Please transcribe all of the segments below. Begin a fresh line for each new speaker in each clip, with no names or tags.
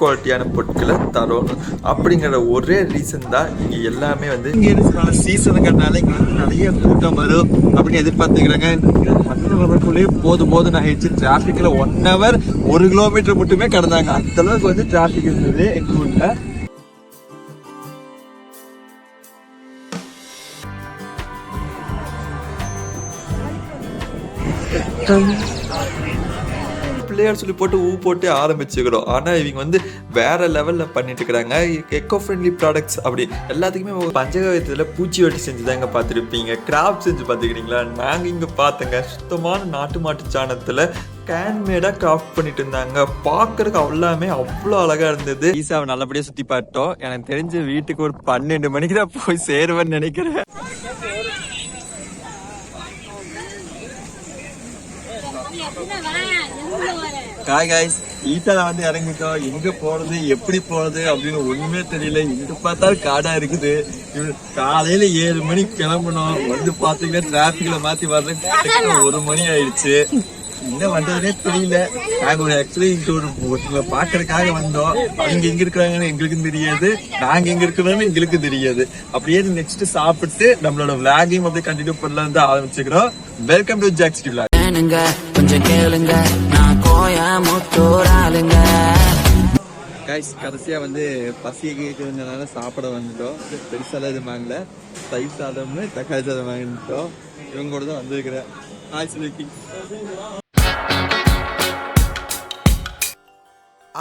குவாலிட்டியான பொருட்களை தரணும். அப்படிங்கிற ஒரே ரீசன் தான் இங்கே எல்லாமே வந்து இங்கே இருக்கிற சீசனுங்கிறனால இங்கே வந்து நிறைய கூட்டம் வரும் அப்படின்னு எதிர்பார்த்துக்கிறாங்க. மதுரைக்குள்ளேயே போதும் போது நான் ஆயிடுச்சு டிராஃபிக்கில் ஒன் ஹவர் ஒரு கிலோமீட்டர் மட்டுமே கடந்தாங்க. அந்த அளவுக்கு வந்து டிராஃபிக் இருந்தது எங்கள் ஊரில். பிள்ளையார் சொல்லி போட்டு ஊ போட்டு ஆரம்பிச்சுக்கிறோம். ஆனால் இவங்க வந்து வேற லெவலில் பண்ணிட்டு இருக்கிறாங்க எக்கோ ஃப்ரெண்ட்லி ப்ராடக்ட்ஸ் அப்படி எல்லாத்துக்குமே ஒரு பஞ்சகவியத்தில் பூச்சி வெட்டி செஞ்சு தாங்க பார்த்துருப்பீங்க. கிராஃப்ட் செஞ்சு பார்த்துக்கிறீங்களா? நாங்கள் இங்கே பார்த்தங்க. சுத்தமான நாட்டு மாட்டு சாணத்தில் கேன்மேடாக கிராஃப்ட் பண்ணிட்டு இருந்தாங்க. பார்க்கறதுக்கு எல்லாமே அவ்வளோ அழகாக இருந்தது. ஈஸாவை நல்லபடியாக சுற்றி பார்த்தோம். எனக்கு தெரிஞ்சு வீட்டுக்கு ஒரு பன்னெண்டு மணிக்கு தான் போய் சேருவேன்னு நினைக்கிறேன். காய் காய்ஸ் ஈசால வந்து இறங்கிட்டோம். எங்க போறது? எப்படி போறது? அப்படின்னு ஒண்ணுமே தெரியல. எங்க பார்த்தாலும் காடா இருக்குது. காலையில ஏழு மணிக்கு கிளம்பணும் வந்து பாத்தீங்கன்னா டிராபிக்ல மாத்தி வர்றதுக்கு ஒரு மணி ஆயிடுச்சு. என்ன பண்றதுனே தெரியல. நாங்க ஒரு ஆக்சுவலி இங்க ஒரு ஒருத்தவங்க பாக்குறதுக்காக வந்தோம். அவங்க எங்க இருக்கிறாங்கன்னு எங்களுக்கும் தெரியாது. நாங்க எங்க இருக்கிறோம்னு எங்களுக்கும் தெரியாது. அப்படியே நெக்ஸ்ட் சாப்பிட்டு நம்மளோட விளாகையும் அப்படியே கண்டினியூ பண்ணலாம் தான் ஆரம்பிச்சுக்கிறோம். வெல்கம் டு ஜாக்ஸ் விளாக்
கொஞ்சம் கேளுங்க. நான் கோயமுத்தூர் ஆளுங்க.
கைஸ் கடைசியா வந்து பசி கேட்கறதுனால சாப்பிட வந்துட்டோம். பெருசாலாம் எதுவும் வாங்கல. தயிர் சாதம்னு தக்காளி சாதம் வாங்கிட்டோம். இவங்க கூட தான் வந்திருக்கிறேன். ஹாய் சுலுக்கி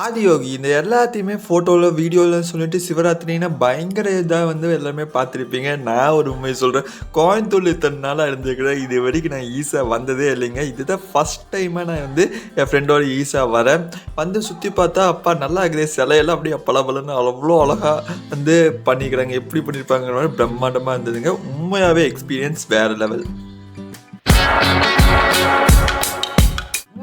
ஆதியோகி இந்த எல்லாத்தையுமே ஃபோட்டோவில் வீடியோவில் சொல்லிட்டு சிவராத்திரின்னா பயங்கர இதாக வந்து எல்லாமே பார்த்துருப்பீங்க. நான் ஒரு உண்மை சொல்கிறேன் கோயம்புத்தூர் இத்தனை நாளாக இருந்திருக்கிறேன் இது வரைக்கும் நான் ஈஸா வந்ததே இல்லைங்க. இதுதான் ஃபஸ்ட் டைமாக நான் வந்து என் ஃப்ரெண்டோட ஈஸா வரேன். வந்து சுற்றி பார்த்தா அப்பா நல்லா இருக்குது. சிலையெல்லாம் அப்படியே பளபளன்னு அவ்வளோ அழகாக வந்து பண்ணிக்கிறாங்க. எப்படி பண்ணியிருப்பாங்கிற மாதிரி பிரம்மாண்டமாக இருந்ததுங்க. உண்மையாகவே எக்ஸ்பீரியன்ஸ் வேறு லெவல்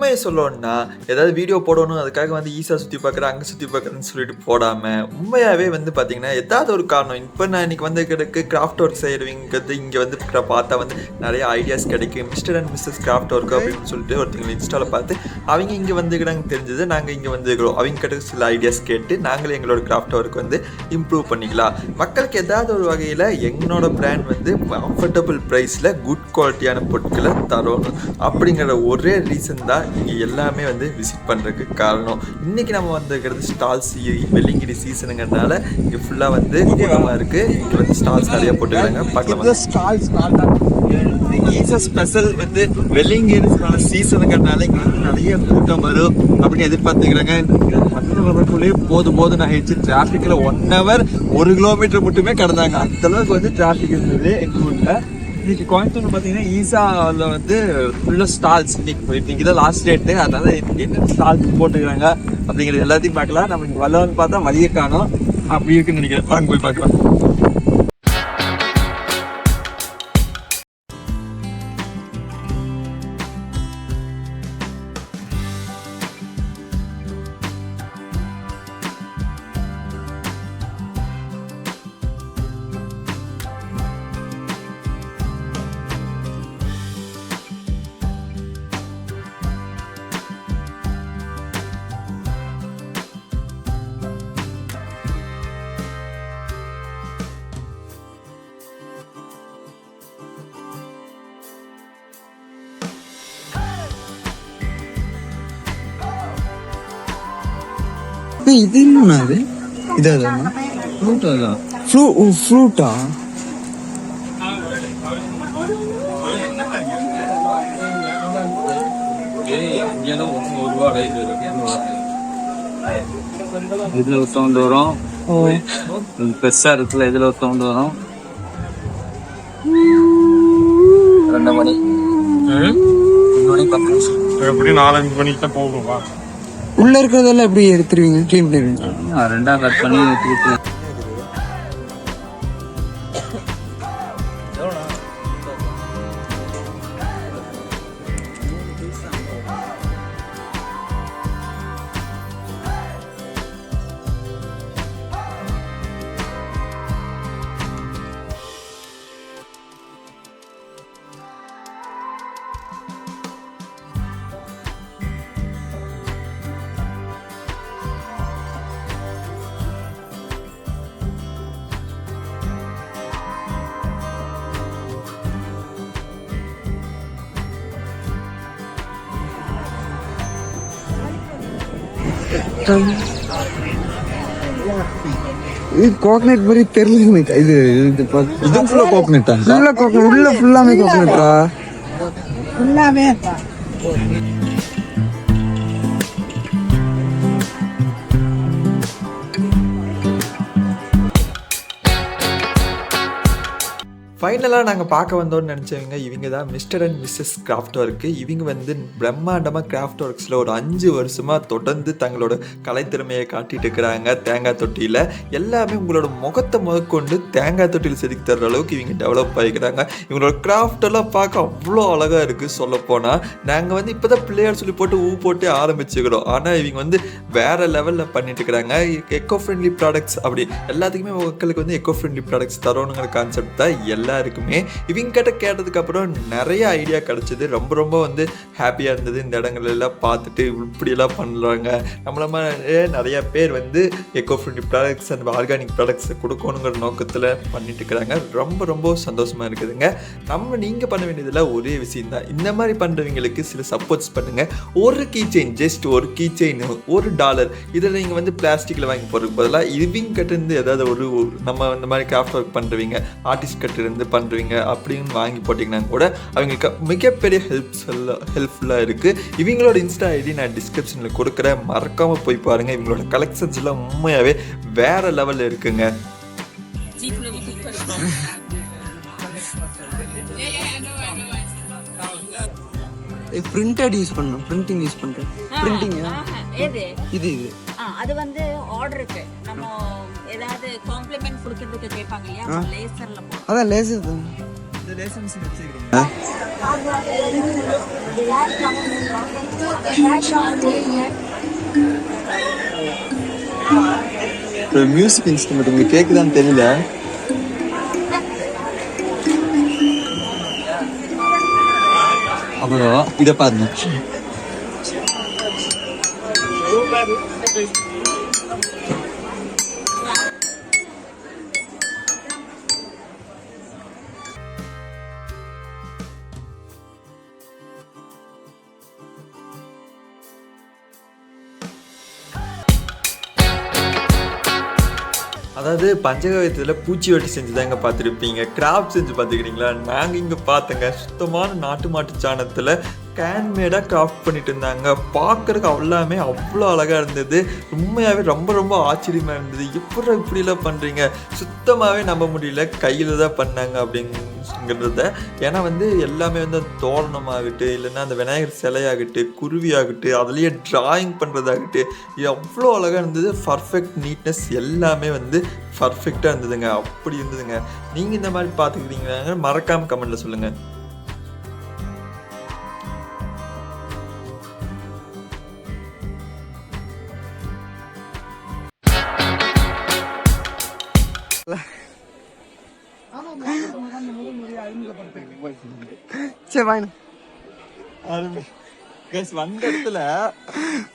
உண்மையை சொல்லணும்னா ஏதாவது வீடியோ போடணும் அதுக்காக வந்து ஈஸா சுற்றி பார்க்குறேன் அங்கே சுற்றி பார்க்குறேன்னு சொல்லிட்டு போடாமல் உண்மையாகவே வந்து பார்த்தீங்கன்னா ஏதாவது ஒரு காரணம். இப்போ நான் இன்னைக்கு வந்து கிடக்கு கிராஃப்ட் ஒர்க் செய்கிறவங்கிறது இங்கே வந்து பார்த்தா வந்து நிறைய ஐடியாஸ் கிடைக்கும். Mister and missus craft work அப்படின்னு சொல்லிட்டு ஒருத்தங்க இன்ஸ்டாவில் பார்த்து அவங்க இங்கே வந்துக்கிறாங்க தெரிஞ்சது நாங்கள் இங்கே வந்துக்கிறோம். அவங்க கிட்ட சில ஐடியாஸ் கேட்டு நாங்களே எங்களோட கிராஃப்ட் ஒர்க் வந்து இம்ப்ரூவ் பண்ணிக்கலாம். மக்களுக்கு ஏதாவது ஒரு வகையில் எங்களோட பிராண்ட் வந்து கம்ஃபர்டபுள் ப்ரைஸில் குட் குவாலிட்டியான பொருட்களை தரணும். அப்படிங்கிற ஒரே ரீசன் தான் இங்கே எல்லாமே வந்து விசிட் பண்ணுறதுக்கு காரணம். இன்னைக்கு நம்ம வந்திருக்கிறது ஸ்டால்ஸ் வெள்ளிங்கிரி சீசனுங்கிறதுனால இங்கே ஃபுல்லாக வந்து கூட்டமாக இருக்குது இங்கே வந்து ஸ்டால்ஸ் நிறைய போட்டுக்கிறாங்க பார்க்கலாம் ஸ்டால் ஸ்டால் தான். ஈஸா ஸ்பெஷல் வந்து வெள்ளிங்கிரிக்கான சீசனுங்கிறதுனால இங்கே வந்து நிறைய கூட்டம் வரும் அப்படின்னு எதிர்பார்த்துக்கிறாங்க. மதுரைக்குள்ளேயே போதும் போது நான் ஆயிடுச்சு டிராஃபிக்கில் ஒன் ஹவர் ஒரு கிலோமீட்டர் மட்டுமே கடந்தாங்க. அந்த அளவுக்கு வந்து டிராஃபிக் இருந்தது எங்கள் ஊரில். இன்னைக்கு கோயம்புத்தூர் பார்த்தீங்கன்னா ஈசாவில் வந்து ஃபுல்லாக ஸ்டால்ஸ் இன்னைக்கு. இன்னைக்கு தான் லாஸ்ட் டேட்டு அதனால இன்னைக்கு என்ன ஸ்டால்ஸ் போட்டுக்கிறாங்க அப்படிங்கிறது எல்லாத்தையும் பார்க்கலாம். நம்ம இங்கே வரலாம்னு பார்த்தா வழியை காணோம் அப்படி இருக்குன்னு நினைக்கிறேன். வாங்க போய் பார்க்கலாம்.
இது என்ன அது இது அதான்
ஃப்ரூட் அதான்
ஃப்ரூ ஃப்ரூட்டா
இதுல ஒரு சவுண்ட் வரும் பெருசா இருக்குல்ல இதுல சவுண்ட் வரும் ரெண்டு மணி ரெண்டு மணி பத்து நிமிஷம்
எப்படியும் நாலஞ்சு மணிக்கு தான் போகணும்
உள்ள இருக்கிறதெல்லாம் எப்படி எடுத்துருவீங்க? க்ளீன் பண்ணிடுவீங்க?
ஆ, ரெண்டா கட் பண்ணி
இது கோகனட் மாதிரி தெரியல. இது இது இது ஃபுல்லா கோகனட்டா ஃபுல்லா கோகனட் உள்ள ஃபுல்லாமே கோகனட்டா
ஃபைனலாக நாங்கள் பார்க்க வந்தோம்னு நினச்சவங்க இவங்க தான் mister and missus craft work இவங்க வந்து பிரம்மாண்டமாக கிராஃப்ட் ஒர்க்ஸில் ஒரு அஞ்சு வருஷமாக தொடர்ந்து தங்களோட கலைத்திறமையை காட்டிட்டு இருக்கிறாங்க தேங்காய் தொட்டியில். எல்லாமே உங்களோட முகத்தை முதற்கொண்டு தேங்காய் தொட்டியில் செதுக்கி தர்ற அளவுக்கு இவங்க டெவலப் ஆகிக்கிறாங்க. இவங்களோட கிராஃப்ட் எல்லாம் பார்க்க அவ்வளோ அழகாக இருக்குது சொல்லப்போனால் நாங்கள் வந்து இப்போ தான் பிள்ளையார் சொல்லி போட்டு ஊ போட்டு ஆரம்பிச்சுக்கிறோம். ஆனால் இவங்க வந்து வேறு லெவலில் பண்ணிட்டு இருக்கிறாங்க. எக்கோ ஃப்ரெண்ட்லி ப்ராடக்ட்ஸ் அப்படி. எல்லாத்துக்குமே மக்களுக்கு வந்து எக்கோ ஃப்ரெண்ட்லி ப்ராடக்ட்ஸ் தரணுங்கிற கான்செப்ட் தான் எல்லாருக்குமே இவங்க கேட்டதுக்கப்புறம் கேட்டதுக்கு அப்புறம் நிறைய ஐடியா கிடச்சிது. ரொம்ப ரொம்ப வந்து ஹாப்பியாக இருந்தது. இந்த இடங்கள் எல்லாம் பார்த்துட்டு இப்படியெல்லாம் பண்ணுறாங்க நம்மள மாதிரி நிறைய பேர் வந்து eco friendly products and organic products கொடுக்கணுங்கிற நோக்கத்தில் பண்ணிட்டு இருக்கிறாங்க. ரொம்ப ரொம்ப சந்தோஷமாக இருக்குதுங்க. நம்ம நீங்கள் பண்ண வேண்டியதில் ஒரே விஷயம் தான் இந்த மாதிரி பண்ணுறவங்களுக்கு சில சப்போர்ட்ஸ் பண்ணுங்கள் ஒரு கீ செயின் ஜஸ்ட் ஒரு கீ செயின் ஒரு டாலர் இதில் நீங்கள் வந்து பிளாஸ்டிக்கில் வாங்கி போகிறதுக்கு பதிலாக இவங்க கிட்டேருந்து ஏதாவது ஒரு நம்ம இந்த மாதிரி கிராஃப்ட் ஒர்க் பண்ணுறவங்க ஆர்டிஸ்ட் கிட்ட இருந்து பண்ணுறவங்க அப்படின்னு வாங்கி போட்டிங்கன்னா கூட அவங்களுக்கு மிகப்பெரிய ஹெல்ப்ஃபுல்லாக ஹெல்ப்ஃபுல்லாக இருக்குது இவங்களோட இன்ஸ்டா ஐடி நான் டிஸ்கிரிப்ஷனில் கொடுக்குறேன். மறக்காமல் போய் பாருங்கள் இவங்களோட கலெக்ஷன்ஸ் எல்லாம் உண்மையாகவே வேறு லெவலில் இருக்குங்க.
பிரிண்டட் யூஸ் பண்ணணும். பிரிண்டிங் யூஸ் பண்றேன். பிரிண்டிங் இது இது.
ஆ, அது வந்து ஆர்டருக்கு நம்ம காம்ப்ளிமெண்ட் கொடுக்கறதுக்கு கேட்பாங்க இல்லையா? லேசர்ல
அதான் லேசர் தான்.
மியூசிக் இன்ஸ்ட்ருமெண்ட் உங்களுக்கு கேட்குதான்னு தெரியல.
அப்புறம் இதை பாருங்க.
அதாவது பஞ்சகவியத்தில் பூச்சி வெட்டி செஞ்சு தாங்க பார்த்துருப்பீங்க. கிராஃப்ட் செஞ்சு பார்த்துக்கிறீங்களா? நாங்கள் இங்கே பார்த்தங்க. சுத்தமான நாட்டு மாட்டு சாணத்தில் கேன்மேடாக கிராஃப்ட் பண்ணிட்டு இருந்தாங்க பார்க்குறதுக்கு எல்லாமே அவ்வளோ அழகாக இருந்தது. உண்மையாகவே ரொம்ப ரொம்ப ஆச்சரியமாக இருந்தது. எப்படி இப்படிலாம் பண்ணுறீங்க சுத்தமாகவே நம்ப முடியல. கையில் தான் பண்ணாங்க அப்படிங்கிறத. ஏன்னா வந்து எல்லாமே வந்து அந்த தோரணமாகட்டு இல்லைன்னா அந்த விநாயகர் சிலையாகட்டு குருவி ஆகட்டு அதுலேயே ட்ராயிங் பண்ணுறதாகட்டு இது அவ்வளோ அழகாக இருந்தது. பர்ஃபெக்ட் நீட்னஸ் எல்லாமே வந்து பர்ஃபெக்டாக இருந்ததுங்க. அப்படி இருந்ததுங்க. நீங்கள் இந்த மாதிரி பார்த்துக்கிறீங்க மறக்காமல் கமெண்ட்டில் சொல்லுங்கள்
சரி வாங்க
வந்த இடத்துல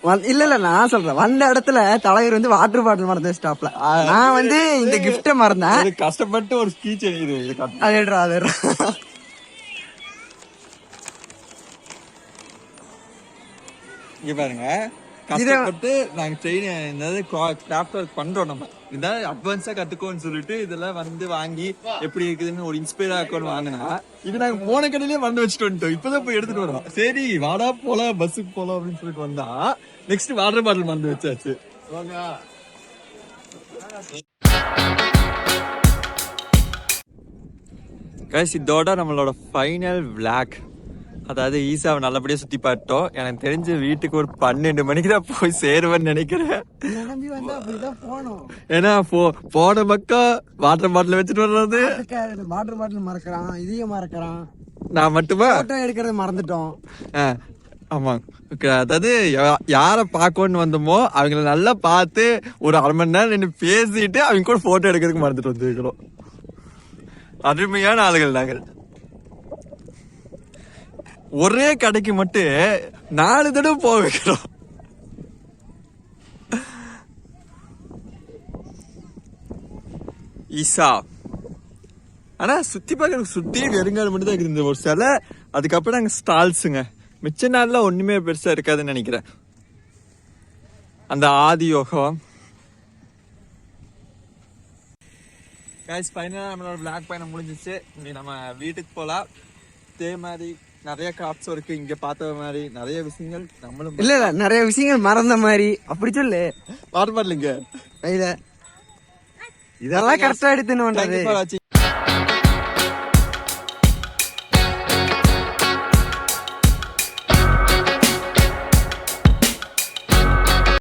வந்- இல்ல இல்ல நான் சொல்றேன். வந்த இடத்துல தலைவர் வந்து வாட்டர் பாட்டில் மறந்து ஸ்டாப்ல நான் வந்து இந்த கிஃப்ட மறந்தேன்.
கஷ்டப்பட்டு ஒரு ஸ்பீச் இது இது காட்டு.
அது எடுறா அது எடுறா.
இங்க பாருங்க. கஷ்டப்பட்டு நாங்க ட்ரெயின் கிராஃப்ட் ஒர்க் பண்றோம் நம்ம. இதான் அட்வான்ஸா கத்துக்கோன்னு சொல்லிட்டு இதெல்லாம் வந்து வாங்கி எப்படி இருக்குதுன்னு ஒரு இன்ஸ்பயர் ஆக்கணும் வாங்கினா இது நாங்க போன கடையிலேயே வந்து வச்சுட்டு வந்துட்டோம் இப்பதான் போய் எடுத்துட்டு வரோம். சரி வாடா போலாம் பஸ்ஸுக்கு போலாம் அப்படின்னு சொல்லிட்டு வந்தா நெக்ஸ்ட் வாட்டர் பாட்டில் வந்து வச்சாச்சு. கைஸ் இதோட நம்மளோட ஃபைனல் விளாக் அதாவது ஈசாவை நல்லபடியாக சுற்றி பார்த்தோம் எனக்கு தெரிஞ்சு வீட்டுக்கு ஒரு பன்னெண்டு மணிக்கு தான் போய் சேருவேன்னு நினைக்கிறேன். ஏன்னா போ போன பக்கம் வாட்டர் பாட்டில் வச்சுட்டு வர்றது.
வாட்டர் பாட்டில் மறக்கிறான் இதையும் மறக்கிறான்.
நான் மட்டுமா?
போட்டோ எடுக்கிறத மறந்துட்டோம்.
ஆமாங்க அதாவது யாரை பார்க்கணும்னு வந்தோமோ அவங்கள நல்லா பார்த்து ஒரு அரை மணி நேரம் நின்று பேசிட்டு அவங்க கூட போட்டோ எடுக்கிறதுக்கு மறந்துட்டு வந்துருக்கிறோம். அருமையான ஆளுகள் நாங்கள். ஒரே கடைக்கு மட்டும் நாலு தடவை போக வைக்கிறோம். ஈசா. ஆனா சுத்தி பார்க்க சுத்தி வெறுங்காடு மட்டும் தான் இருக்குது ஒரு சில அதுக்கப்புறம் நாங்கள் ஸ்டால்ஸுங்க மிச்ச நாளில் ஒன்றுமே பெருசாக இருக்காதுன்னு நினைக்கிறேன்.
அந்த ஆதி யோகம். கைஸ் ஃபைனலாக நம்மளோட பிளாக் பயணம் முடிஞ்சிச்சு. இனி நம்ம வீட்டுக்கு போகலாம் இதே மாதிரி நிறைய கிராஃப்ட்ஸ் இருக்கு. இங்க பார்த்த மாதிரி நிறைய விஷயங்கள் நம்மளும்
இல்ல இல்ல நிறைய விஷயங்கள் மறந்த மாதிரி. அப்படி சொல்லு.
பாட்டு பாடலைங்க
கையில இதெல்லாம் கரெக்டா எடுத்துன்னு பண்றது.